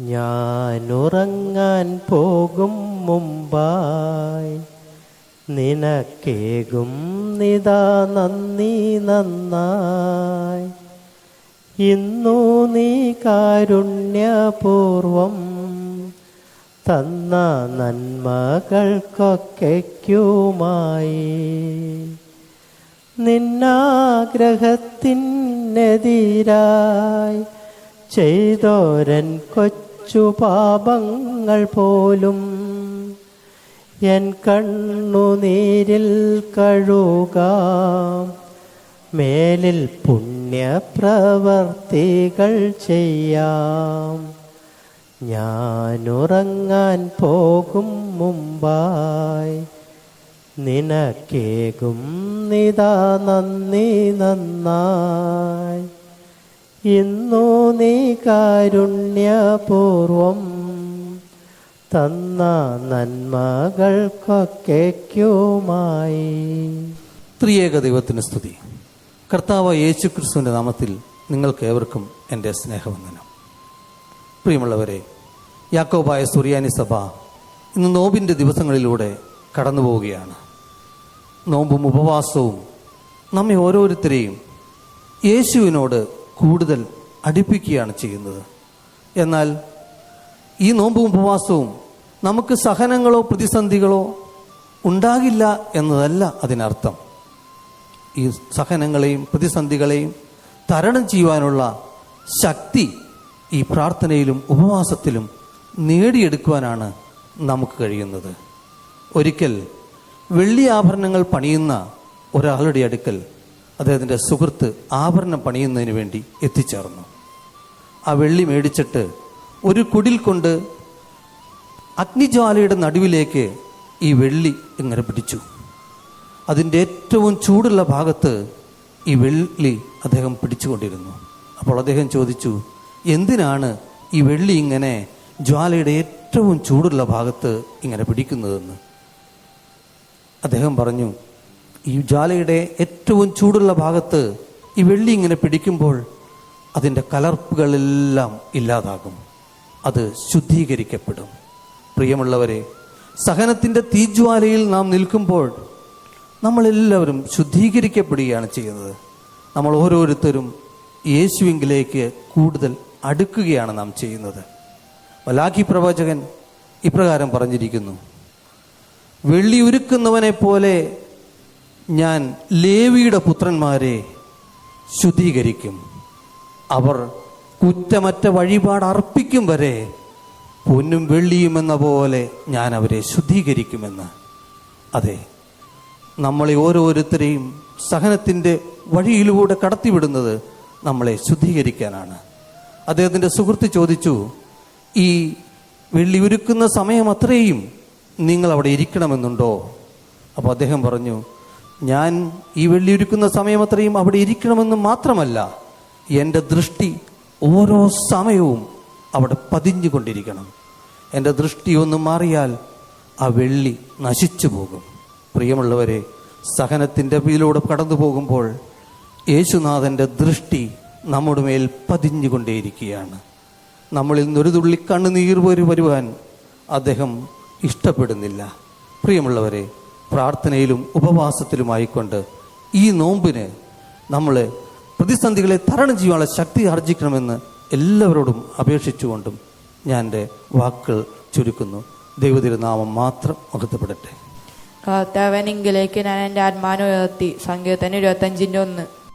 ഞാൻ ഉറങ്ങാൻ പോകും മുമ്പായി. നിനക്കേകും നിതാ നന്ദി നന്നായി. ഇന്നു നീ കാരുണ്യപൂർവം തന്ന നന്മകൾക്കൊക്കെക്കുമായി. നിന്നാഗ്രഹത്തിനെതിരായി ചെയ്തോരൻ കൊച്ചു പാപങ്ങൾ പോലും. എൻ കണ്ണുനീരിൽ കഴുകാം. മേലിൽ പുണ്യപ്രവർത്തികൾ ചെയ്യാം. ഞാനുറങ്ങാൻ പോകും മുമ്പായി. നിനക്കേകും നിതാ നന്ദി നന്നായി. ഇന്നു നീ കാരുണ്യപൂർവം തന്ന നന്മകൾക്കൊക്കെക്കുമായി. ത്രിയേക ദൈവത്തിന് സ്തുതി. കർത്താവ് യേശു ക്രിസ്തുവിന്റെ നാമത്തിൽ നിങ്ങൾക്ക് ഏവർക്കും എന്റെ സ്നേഹവന്ദനം. പ്രിയമുള്ളവരെ യാക്കോബായ സുറിയാനി സഭ ഇന്ന് നോമ്പിന്റെ ദിവസങ്ങളിലൂടെ കടന്നു പോവുകയാണ് നോമ്പും ഉപവാസവും നമ്മെ ഓരോരുത്തരെയും യേശുവിനോട് കൂടുതൽ അടുപ്പിക്കുകയാണ് ചെയ്യുന്നത്. എന്നാൽ ഈ നോമ്പും ഉപവാസവും നമുക്ക് സഹനങ്ങളോ പ്രതിസന്ധികളോ ഉണ്ടാകില്ല എന്നതല്ല അതിനർത്ഥം. ഈ സഹനങ്ങളെയും പ്രതിസന്ധികളെയും തരണം ചെയ്യുവാനുള്ള ശക്തി ഈ പ്രാർത്ഥനയിലും ഉപവാസത്തിലും നേടിയെടുക്കുവാനാണ് നമുക്ക് കഴിയുന്നത്. ഒരിക്കൽ വെള്ളി ആഭരണങ്ങൾ പണിയുന്ന ഒരാളുടെ അടുക്കൽ അദ്ദേഹത്തിന്റെ സുഹൃത്ത് ആഭരണം പണിയുന്നതിന് വേണ്ടി എത്തിച്ചേർന്നു. ആ വെള്ളി മേടിച്ചിട്ട് ഒരു കുടിൽ കൊണ്ട് അഗ്നിജ്വാലയുടെ നടുവിലേക്ക് ഈ വെള്ളി ഇങ്ങനെ പിടിച്ചു. അതിന്റെ ഏറ്റവും ചൂടുള്ള ഭാഗത്ത് ഈ വെള്ളി അദ്ദേഹം പിടിച്ചുകൊണ്ടിരുന്നു. അപ്പോൾ അദ്ദേഹം ചോദിച്ചു എന്തിനാണ് ഈ വെള്ളി ഇങ്ങനെ ജ്വാലയുടെ ഏറ്റവും ചൂടുള്ള ഭാഗത്ത് ഇങ്ങനെ പിടിക്കുന്നതെന്ന്? അദ്ദേഹം പറഞ്ഞു ഈ ജ്വാലയുടെ ഏറ്റവും ചൂടുള്ള ഭാഗത്ത് ഈ വെള്ളി ഇങ്ങനെ പിടിക്കുമ്പോൾ അതിന്റെ കലർപ്പുകളെല്ലാം ഇല്ലാതാകും. അത് ശുദ്ധീകരിക്കപ്പെടും. പ്രിയമുള്ളവരെ സഹനത്തിന്റെ തീജ്വാലയിൽ നാം നിൽക്കുമ്പോൾ നമ്മളെല്ലാവരും ശുദ്ധീകരിക്കപ്പെടുകയാണ് ചെയ്യുന്നത്. നമ്മൾ ഓരോരുത്തരും യേശുവിങ്കിലേക്ക് കൂടുതൽ അടുക്കുകയാണ് നാം ചെയ്യുന്നത്. വലാഖി പ്രവാചകൻ ഇപ്രകാരം പറഞ്ഞിരിക്കുന്നു. വെള്ളി ഉരുക്കുന്നവനെ പോലെ ഞാൻ ലേവിയുടെ പുത്രന്മാരെ ശുദ്ധീകരിക്കും. അവർ കുറ്റമറ്റ വഴിപാട് അർപ്പിക്കും വരെ പൊന്നും വെള്ളിയും എന്ന പോലെ ഞാൻ അവരെ ശുദ്ധീകരിക്കുമെന്ന്. അതെ നമ്മളെ ഓരോരുത്തരെയും സഹനത്തിന്റെ വഴിയിലൂടെ കടത്തിവിടുന്നത് നമ്മളെ ശുദ്ധീകരിക്കാനാണ്. അദ്ദേഹത്തിന്റെ സുഹൃത്ത് ചോദിച്ചു ഈ വെള്ളി ഉരുക്കുന്ന സമയം അത്രയും നിങ്ങൾ അവിടെ ഇരിക്കണമെന്നുണ്ടോ? അപ്പോൾ അദ്ദേഹം പറഞ്ഞു ഞാൻ ഈ വെള്ളി ഉരുക്കുന്ന സമയം അത്രയും അവിടെ ഇരിക്കണമെന്ന് മാത്രമല്ല എന്റെ ദൃഷ്ടി ഓരോ സമയവും അവിടെ പതിഞ്ഞുകൊണ്ടിരിക്കണം. എന്റെ ദൃഷ്ടി ഒന്ന് മാറിയാൽ ആ വെള്ളി നശിച്ചു പോകും. പ്രിയമുള്ളവരെ സഹനത്തിന്റെ പിന്നിലൂടെ കടന്നു പോകുമ്പോൾ യേശുനാഥന്റെ ദൃഷ്ടി നമ്മുടെ മേൽ പതിഞ്ഞുകൊണ്ടേയിരിക്കുകയാണ്. നമ്മളിൽ നിന്നൊരു തുള്ളി കണ്ണുനീർ പോരു വരുവാൻ അദ്ദേഹം ഇഷ്ടപ്പെടുന്നില്ല. പ്രിയമുള്ളവരെ പ്രാർത്ഥനയിലും ഉപവാസത്തിലുമായിക്കൊണ്ട് ഈ നോമ്പിന് നമ്മൾ പ്രതിസന്ധികളെ തരണം ചെയ്യാനുള്ള ശക്തി ആർജിക്കണമെന്ന് എല്ലാവരോടും അപേക്ഷിച്ചുകൊണ്ടും ഞാൻ എന്റെ വാക്കുകൾ ചുരുക്കുന്നു. ദൈവതിരുനാമം മാത്രം മഹത്വപ്പെടട്ടെ. കർത്താവനിങ്കിലേക്ക് ഞാൻ എന്റെ ആത്മാനുയർത്തി സങ്കീർത്തനം ഇരുപത്തഞ്ചിന്റെ ഒന്ന്.